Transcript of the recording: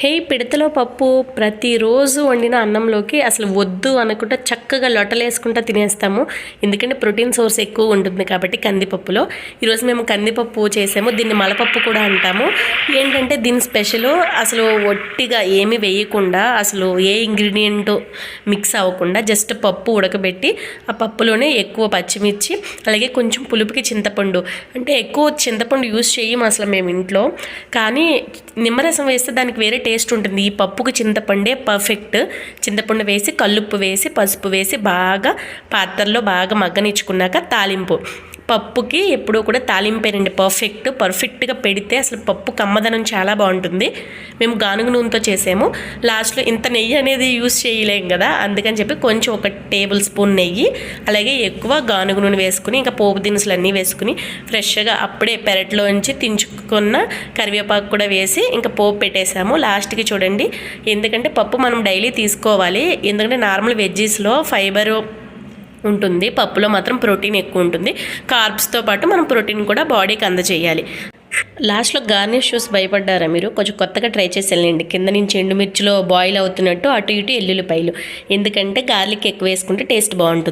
హే పిడతలో పప్పు ప్రతిరోజు వండిన అన్నంలోకి అసలు వద్దు అనుకుంటా చక్కగా లొట్టలేసుకుంటా తినేస్తాము. ఎందుకంటే ప్రోటీన్ సోర్స్ ఎక్కువ ఉంటుంది కాబట్టి కందిపప్పులో. ఈరోజు మేము కందిపప్పు చేసాము. దీన్ని మలపప్పు కూడా అంటాము. ఏంటంటే దీని స్పెషల్ అసలు ఒట్టిగా ఏమి వేయకుండా అసలు ఏ ఇంగ్రీడియంట్ మిక్స్ అవ్వకుండా జస్ట్ పప్పు ఉడకబెట్టి ఆ పప్పులోనే ఎక్కువ పచ్చిమిర్చి అలాగే కొంచెం పులుపుకి చింతపండు. అంటే ఎక్కువ చింతపండు యూస్ చేయము అసలు మేము ఇంట్లో. కానీ నిమ్మరసం వేస్తే దానికి వేరే టేస్ట్ ఉంటుంది. ఈ పప్పుకు చింతపండే పర్ఫెక్ట్ చింతపండు వేసి కల్లుప్పు వేసి పసుపు వేసి బాగా పాత్రలో బాగా మగ్గనిచ్చుకున్నాక తాలింపు. పప్పుకి ఎప్పుడూ కూడా తాలింపేనండి పర్ఫెక్ట్ పర్ఫెక్ట్గా పెడితే అసలు పప్పు కమ్మదనం చాలా బాగుంటుంది. మేము గానుగ నూనెతో చేసాము. లాస్ట్లో ఇంత నెయ్యి అనేది యూస్ చేయలేం కదా అందుకని చెప్పి కొంచెం ఒక టేబుల్ స్పూన్ నెయ్యి అలాగే ఎక్కువ గానుగ నూనె వేసుకుని ఇంకా పోపు దినుసులు అన్నీ వేసుకుని ఫ్రెష్గా అప్పుడే పెరట్లోంచి తించుకున్న కరివేపాకు కూడా వేసి ఇంకా పోపు పెట్టేసాము. లాస్ట్కి చూడండి ఎందుకంటే పప్పు మనం డైలీ తీసుకోవాలి. ఎందుకంటే నార్మల్ వెజ్జీస్లో ఫైబరు ఉంటుంది. పప్పులో మాత్రం ప్రోటీన్ ఎక్కువ ఉంటుంది. కార్బ్స్తో పాటు మనం ప్రోటీన్ కూడా బాడీకి అందజేయాలి. లాస్ట్లో గార్నిష్ షూస్ భయపడ్డారా మీరు? కొంచెం కొత్తగా ట్రై చేసి వెళ్ళండి. కింద నుంచి ఎండుమిర్చిలో బాయిల్ అవుతున్నట్టు అటు ఇటు ఎల్లుల్లిపాయలు. ఎందుకంటే గార్లిక్ ఎక్కువ వేసుకుంటే టేస్ట్ బాగుంటుంది.